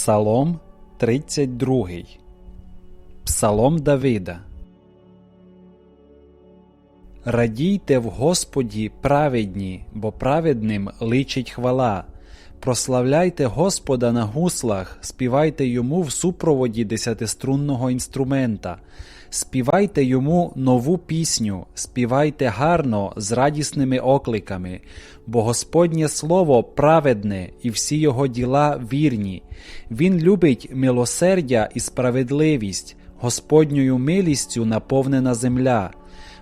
Псалом 32. Псалом Давида. Радійте в Господі праведні, бо праведним личить хвала. Прославляйте Господа на гуслах, співайте йому в супроводі десятиструнного інструмента, співайте йому нову пісню, співайте гарно з радісними окликами, бо Господнє Слово праведне і всі його діла вірні. Він любить милосердя і справедливість, Господньою милістю наповнена земля.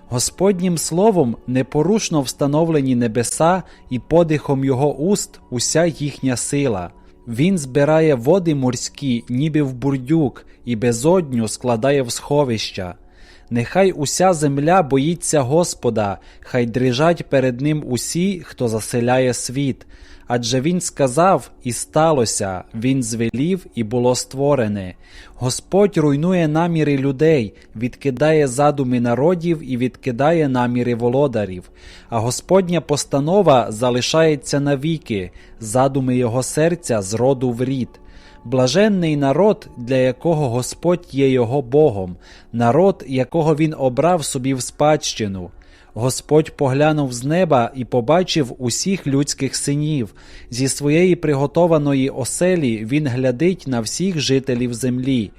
Господнім словом непорушно встановлені небеса і подихом його уст уся їхня сила. Він збирає води морські, ніби в бурдюк, і безодню складає в сховища. Нехай уся земля боїться Господа, хай дрижать перед ним усі, хто заселяє світ. Адже він сказав, і сталося, він звелів, і було створене. Господь руйнує наміри людей, відкидає задуми народів і відкидає наміри володарів, а Господня постанова залишається навіки, задуми його серця з роду в рід. Блаженний народ, для якого Господь є його Богом, народ, якого він обрав собі в спадщину. Господь поглянув з неба і побачив усіх людських синів. Зі своєї приготованої оселі він глядить на всіх жителів землі.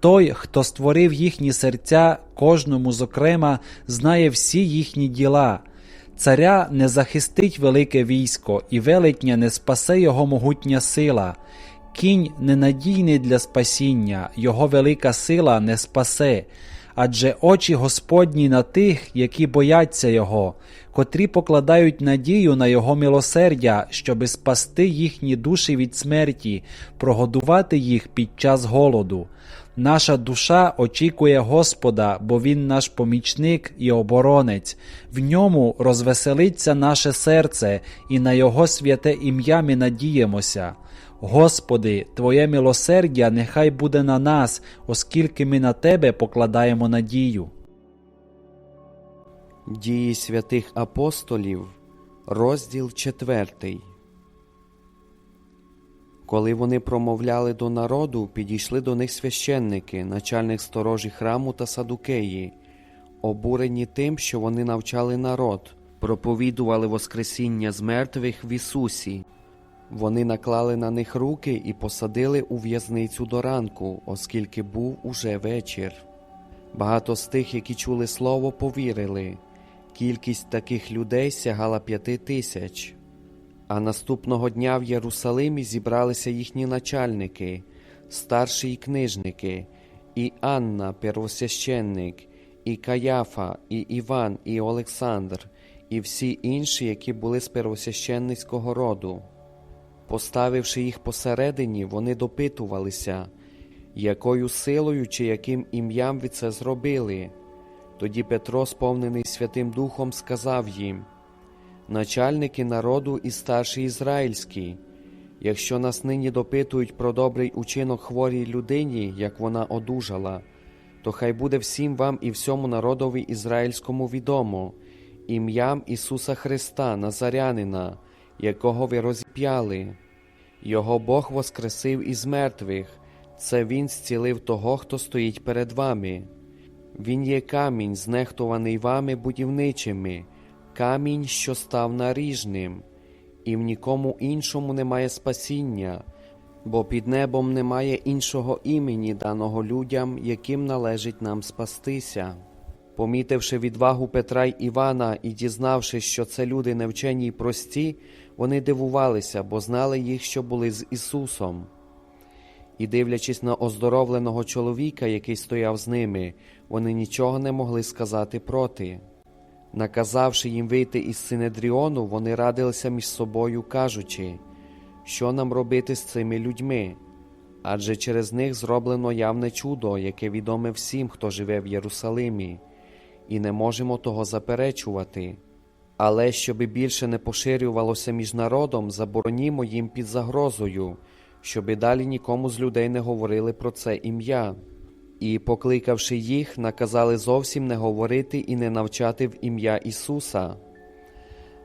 Той, хто створив їхні серця, кожному, зокрема, знає всі їхні діла. Царя не захистить велике військо, і велетня не спасе його могутня сила. Кінь ненадійний для спасіння, його велика сила не спасе адже очі Господні на тих, які бояться Його, котрі покладають надію на Його милосердя, щоби спасти їхні душі від смерті, прогодувати їх під час голоду. Наша душа очікує Господа, бо Він наш помічник і оборонець, в ньому розвеселиться наше серце, і на Його святе ім'я ми надіємося. Господи, Твоє милосердя нехай буде на нас, оскільки ми на Тебе покладаємо надію. Дії святих апостолів, розділ 4. Коли вони промовляли до народу, підійшли до них священники, начальник сторожі храму та садукеї, обурені тим, що вони навчали народ, проповідували Воскресіння з мертвих в Ісусі. Вони наклали на них руки і посадили у в'язницю до ранку, оскільки був уже вечір. Багато з тих, які чули слово, повірили. Кількість таких людей сягала п'яти тисяч. А наступного дня в Єрусалимі зібралися їхні начальники, старші й книжники, і Анна, первосвященник, і Каяфа, і Іван, і Олександр, і всі інші, які були з первосвященницького роду. Поставивши їх посередині, вони допитувалися, якою силою чи яким ім'ям ви це зробили. Тоді Петро, сповнений Святим Духом, сказав їм начальники народу і старші ізраїльські, якщо нас нині допитують про добрий учинок хворій людині, як вона одужала, то хай буде всім вам і всьому народові ізраїльському відомо, ім'ям Ісуса Христа, Назарянина якого ви розіп'яли. Його Бог воскресив із мертвих, це Він зцілив того, хто стоїть перед вами. Він є камінь, знехтуваний вами будівничими, камінь, що став наріжним, і в нікому іншому немає спасіння, бо під небом немає іншого імені, даного людям, яким належить нам спастися. Помітивши відвагу Петра й Івана і дізнавшись, що це люди невчені й прості, вони дивувалися, бо знали їх, що були з Ісусом. І, дивлячись на оздоровленого чоловіка, який стояв з ними, вони нічого не могли сказати проти. Наказавши їм вийти із Синедріону, вони радилися між собою, кажучи, що нам робити з цими людьми, адже через них зроблено явне чудо, яке відоме всім, хто живе в Єрусалимі і не можемо того заперечувати. Але щоби більше не поширювалося між народом, заборонімо їм під загрозою, щоби далі нікому з людей не говорили про це ім'я. І, покликавши їх, наказали зовсім не говорити і не навчати в ім'я Ісуса.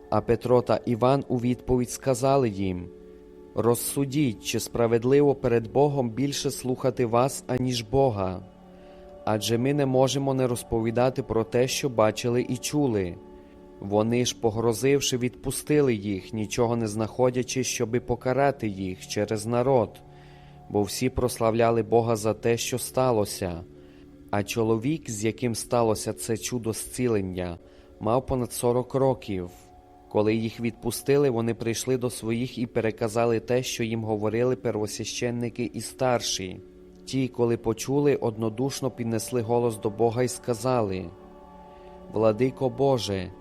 А Петро та Іван у відповідь сказали їм Розсудіть, чи справедливо перед Богом більше слухати вас, аніж Бога. Адже ми не можемо не розповідати про те, що бачили і чули. Вони ж, погрозивши, відпустили їх, нічого не знаходячи, щоби покарати їх через народ, бо всі прославляли Бога за те, що сталося. А чоловік, з яким сталося це чудо зцілення, мав понад 40 років. Коли їх відпустили, вони прийшли до своїх і переказали те, що їм говорили первосвященники і старші. Ті, коли почули, однодушно піднесли голос до Бога і сказали: Владико Боже,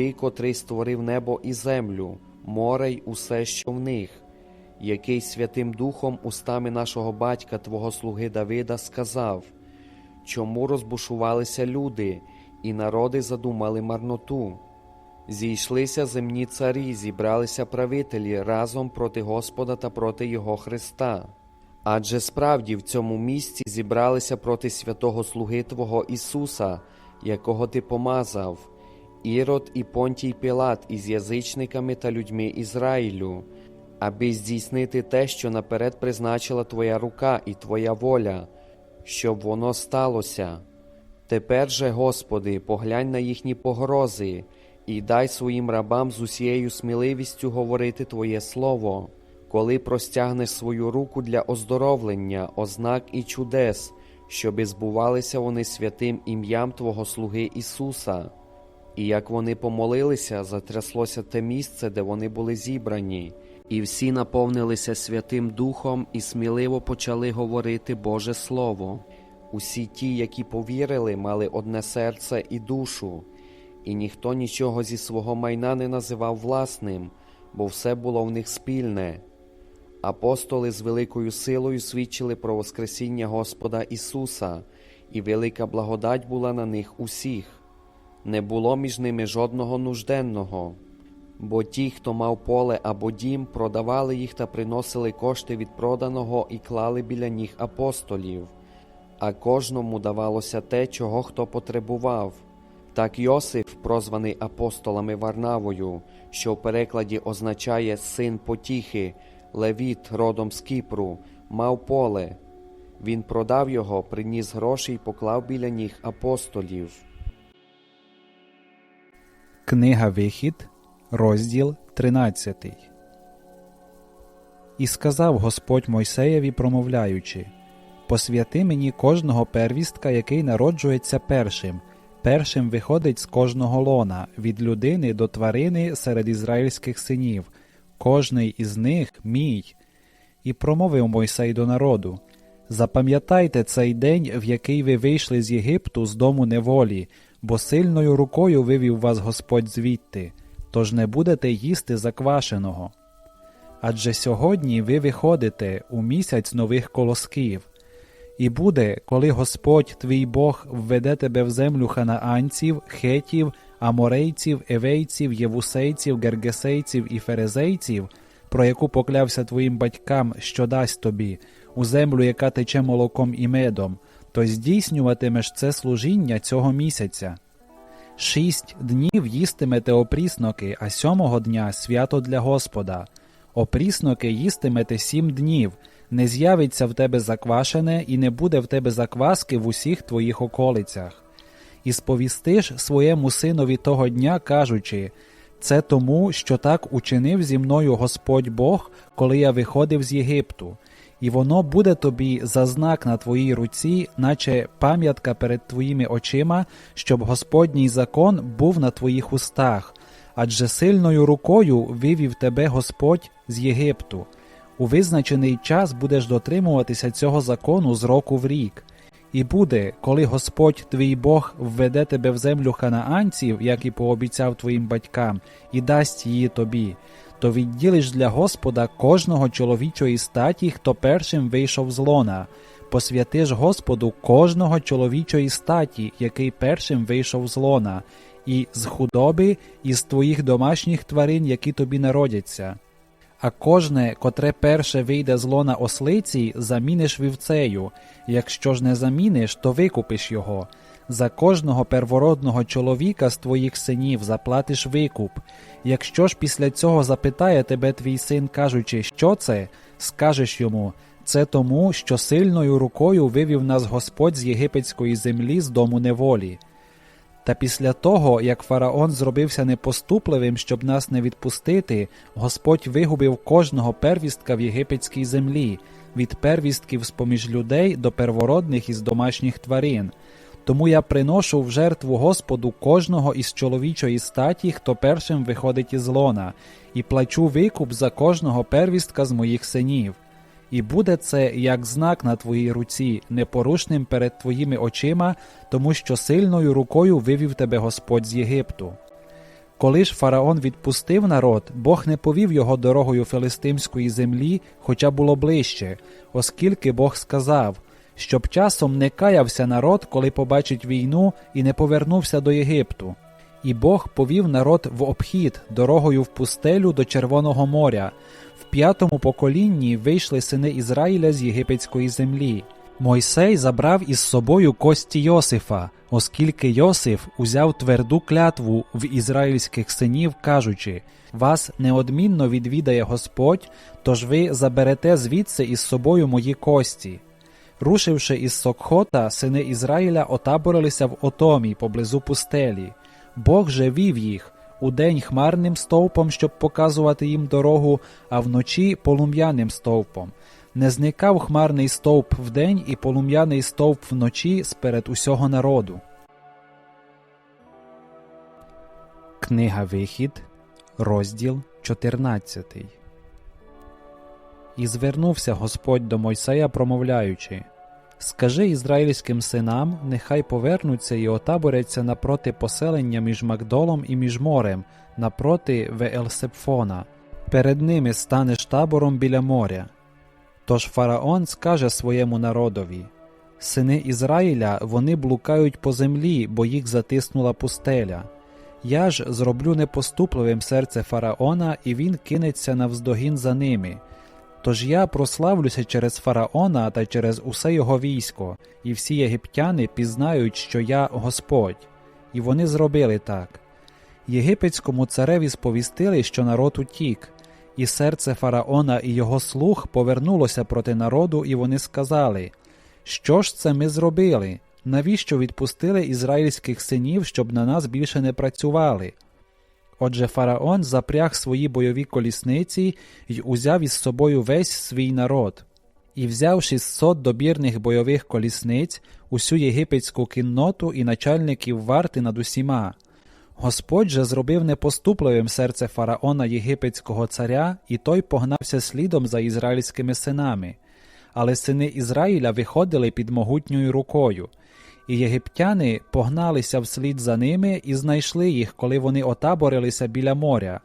Ти, котрий створив небо і землю, море й усе, що в них, який Святим Духом устами нашого батька, Твого слуги Давида, сказав, чому розбушувалися люди, і народи задумали марноту. Зійшлися земні царі, зібралися правителі разом проти Господа та проти Його Христа. Адже справді в цьому місці зібралися проти святого слуги Твого Ісуса, якого Ти помазав, Ірод і Понтій Пілат із язичниками та людьми Ізраїлю, аби здійснити те, що наперед призначила Твоя рука і Твоя воля, щоб воно сталося. Тепер же, Господи, поглянь на їхні погрози і дай своїм рабам з усією сміливістю говорити Твоє Слово, коли простягнеш свою руку для оздоровлення, ознак і чудес, щоби збувалися вони святим ім'ям Твого слуги Ісуса. І як вони помолилися, затряслося те місце, де вони були зібрані, і всі наповнилися Святим Духом і сміливо почали говорити Боже Слово. Усі ті, які повірили, мали одне серце і душу, і ніхто нічого зі свого майна не називав власним, бо все було в них спільне. Апостоли з великою силою свідчили про Воскресіння Господа Ісуса, і велика благодать була на них усіх. Не було між ними жодного нужденного, бо ті, хто мав поле або дім, продавали їх та приносили кошти від проданого і клали біля ніг апостолів, а кожному давалося те, чого хто потребував. Так Йосиф, прозваний апостолами Варнавою, що в перекладі означає син потіхи, левіт родом з Кіпру, мав поле. Він продав його, приніс гроші й поклав біля ніг апостолів. Книга Вихід, розділ 13. І сказав Господь Мойсеєві, промовляючи: Посвяти мені кожного первістка, який народжується першим. Першим виходить з кожного лона, від людини до тварини серед ізраїльських синів, кожний із них мій. І промовив Мойсей до народу: Запам'ятайте цей день, в який ви вийшли з Єгипту з дому неволі, бо сильною рукою вивів вас Господь звідти, тож не будете їсти заквашеного. Адже сьогодні ви виходите у місяць нових колосків. І буде, коли Господь твій Бог введе тебе в землю ханаанців, хетів, аморейців, евейців, євусейців, гергесейців і ферезейців, про яку поклявся твоїм батькам, що дасть тобі, у землю, яка тече молоком і медом, то здійснюватимеш це служіння цього місяця. Шість днів їстимете опрісноки, а сьомого дня свято для Господа. Опрісноки їстимете сім днів, не з'явиться в тебе заквашене, і не буде в тебе закваски в усіх твоїх околицях. І сповістиш своєму синові того дня, кажучи це тому, що так учинив зі мною Господь Бог, коли я виходив з Єгипту, і воно буде тобі за знак на твоїй руці, наче пам'ятка перед твоїми очима, щоб Господній закон був на твоїх устах, адже сильною рукою вивів тебе Господь з Єгипту. У визначений час будеш дотримуватися цього закону з року в рік. І буде, коли Господь твій Бог введе тебе в землю ханаанців, як і пообіцяв твоїм батькам, і дасть її тобі, то відділиш для Господа кожного чоловічої статі, хто першим вийшов з лона, посвятиш Господу кожного чоловічої статі, який першим вийшов з лона, і з худоби, і з твоїх домашніх тварин, які тобі народяться. А кожне, котре перше вийде з лона ослиці, заміниш вівцею, якщо ж не заміниш, то викупиш його. За кожного первородного чоловіка з твоїх синів заплатиш викуп. Якщо ж після цього запитає тебе твій син, кажучи, що це, скажеш йому це тому, що сильною рукою вивів нас Господь з єгипетської землі з дому неволі. Та після того, як фараон зробився непоступливим, щоб нас не відпустити, Господь вигубив кожного первістка в єгипетській землі, від первістків з поміж людей до первородних із домашніх тварин. Тому я приношу в жертву Господу кожного із чоловічої статі, хто першим виходить із лона, і плачу викуп за кожного первістка з моїх синів. І буде це як знак на твоїй руці, непорушним перед твоїми очима, тому що сильною рукою вивів тебе Господь з Єгипту. Коли ж фараон відпустив народ, Бог не повів його дорогою филистимської землі, хоча було ближче, оскільки Бог сказав, щоб часом не каявся народ, коли побачить війну, і не повернувся до Єгипту. І Бог повів народ в обхід дорогою в пустелю до Червоного моря. В п'ятому поколінні вийшли сини Ізраїля з єгипетської землі. Мойсей забрав із собою кості Йосифа, оскільки Йосиф узяв тверду клятву в ізраїльських синів, кажучи: Вас неодмінно відвідає Господь, тож ви заберете звідси із собою мої кості. Рушивши із Сокхота, сини Ізраїля отаборилися в Отомі поблизу пустелі. Бог же вів їх удень хмарним стовпом, щоб показувати їм дорогу, а вночі полум'яним стовпом. Не зникав хмарний стовп вдень і полум'яний стовп вночі сперед усього народу. Книга Вихід, розділ 14 І звернувся Господь до Мойсея, промовляючи Скажи ізраїльським синам, нехай повернуться і отаборяться напроти поселення між Макдолом і між морем, напроти Веелсепфона. Перед ними станеш табором біля моря. Тож фараон скаже своєму народові Сини Ізраїля вони блукають по землі, бо їх затиснула пустеля. Я ж зроблю непоступливим серце фараона, і він кинеться навздогін за ними. Тож я прославлюся через фараона та через усе його військо, і всі єгиптяни пізнають, що я Господь. І вони зробили так. Єгипетському цареві сповістили, що народ утік, і серце фараона і його слуг повернулося проти народу, і вони сказали: Що ж це ми зробили? Навіщо відпустили ізраїльських синів, щоб на нас більше не працювали? Отже, фараон запряг свої бойові колісниці й узяв із собою весь свій народ, і взяв 600 добірних бойових колісниць, усю єгипетську кінноту і начальників варти над усіма. Господь же зробив непоступливим серце фараона єгипетського царя, і той погнався слідом за ізраїльськими синами. Але сини Ізраїля виходили під могутньою рукою. І єгиптяни погналися вслід за ними і знайшли їх, коли вони отаборилися біля моря,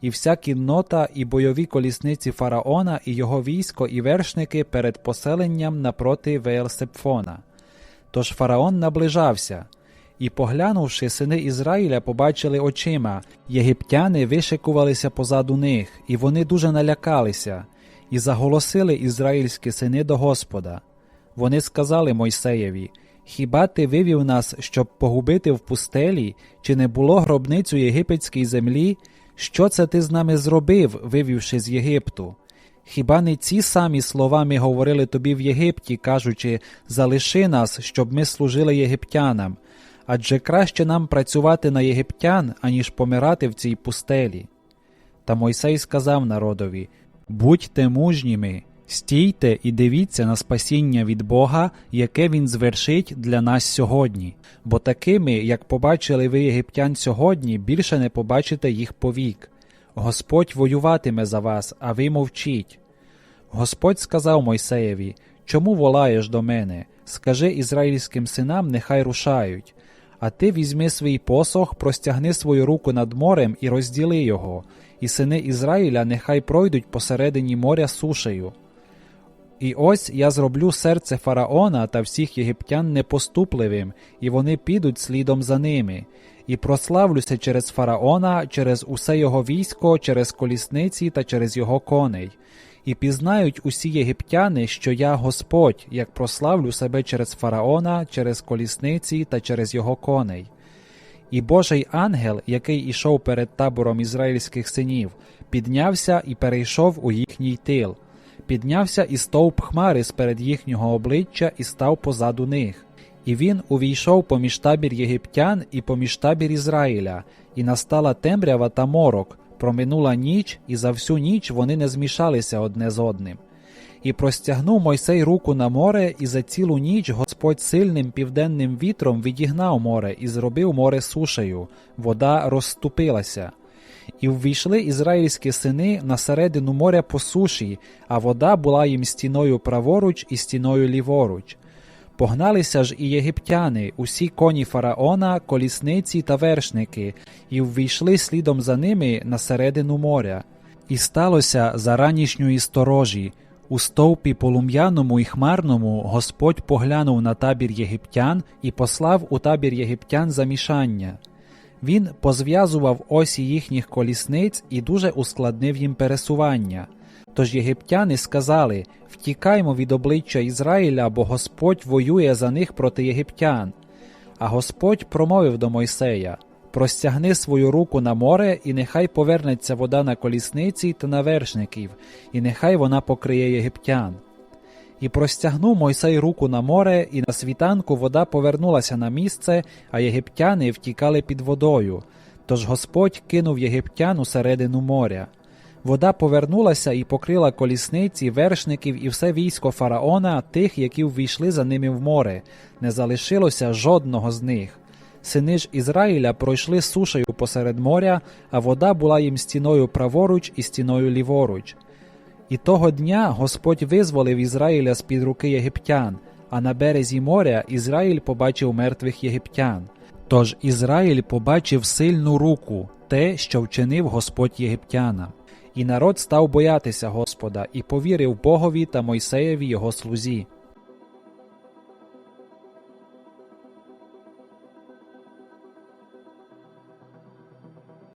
і вся кіннота, і бойові колісниці фараона, і його військо, і вершники перед поселенням напроти Веелсепфона. Тож фараон наближався, і, поглянувши, сини Ізраїля побачили очима, єгиптяни вишикувалися позаду них, і вони дуже налякалися, і заголосили ізраїльські сини до Господа. Вони сказали Мойсеєві Хіба ти вивів нас, щоб погубити в пустелі, чи не було гробницю єгипетській землі? Що це ти з нами зробив, вивівши з Єгипту? Хіба не ці самі слова ми говорили тобі в Єгипті, кажучи залиши нас, щоб ми служили єгиптянам, адже краще нам працювати на єгиптян, аніж помирати в цій пустелі. Та Мойсей сказав народові Будьте мужніми, Стійте і дивіться на спасіння від Бога, яке Він звершить для нас сьогодні, бо такими, як побачили ви єгиптян сьогодні, більше не побачите їх повік. Господь воюватиме за вас, а ви мовчіть. Господь сказав Мойсеєві Чому волаєш до мене? Скажи ізраїльським синам, нехай рушають. А ти візьми свій посох, простягни свою руку над морем і розділи його, і сини Ізраїля нехай пройдуть посередині моря сушею. І ось я зроблю серце фараона та всіх єгиптян непоступливим, і вони підуть слідом за ними, і прославлюся через фараона, через усе його військо, через колісниці та через його коней. І пізнають усі єгиптяни, що я Господь, як прославлю себе через фараона, через колісниці та через його коней. І Божий ангел, який ішов перед табором ізраїльських синів, піднявся і перейшов у їхній тил. Піднявся і стовп хмари сперед їхнього обличчя і став позаду них. І він увійшов поміж табір єгиптян і поміж табір Ізраїля, і настала темрява та морок, проминула ніч, і за всю ніч вони не змішалися одне з одним. І простягнув Мойсей руку на море, і за цілу ніч Господь сильним південним вітром відігнав море і зробив море сушею, вода розступилася. І ввійшли ізраїльські сини на середину моря по суші, а вода була їм стіною праворуч і стіною ліворуч. Погналися ж і єгиптяни, усі коні фараона, колісниці та вершники, і ввійшли слідом за ними на середину моря. І сталося за ранішньої сторожі. У стовпі полум'яному і хмарному Господь поглянув на табір єгиптян і послав у табір єгиптян замішання. Він позв'язував осі їхніх колісниць і дуже ускладнив їм пересування. Тож єгиптяни сказали: Втікаймо від обличчя Ізраїля, бо Господь воює за них проти єгиптян. А Господь промовив до Мойсея: Простягни свою руку на море, і нехай повернеться вода на колісниці та на вершників, і нехай вона покриє єгиптян. І простягнув Мойсей руку на море, і на світанку вода повернулася на місце, а єгиптяни втікали під водою. Тож Господь кинув єгиптян у середину моря. Вода повернулася і покрила колісниці, вершників і все військо фараона, тих, які ввійшли за ними в море. Не залишилося жодного з них. Сини ж Ізраїля пройшли сушею посеред моря, а вода була їм стіною праворуч і стіною ліворуч. І того дня Господь визволив Ізраїля з під руки єгиптян, а на березі моря Ізраїль побачив мертвих єгиптян. Тож Ізраїль побачив сильну руку, те, що вчинив Господь єгиптянам. І народ став боятися Господа і повірив Богові та Мойсеєві його слузі.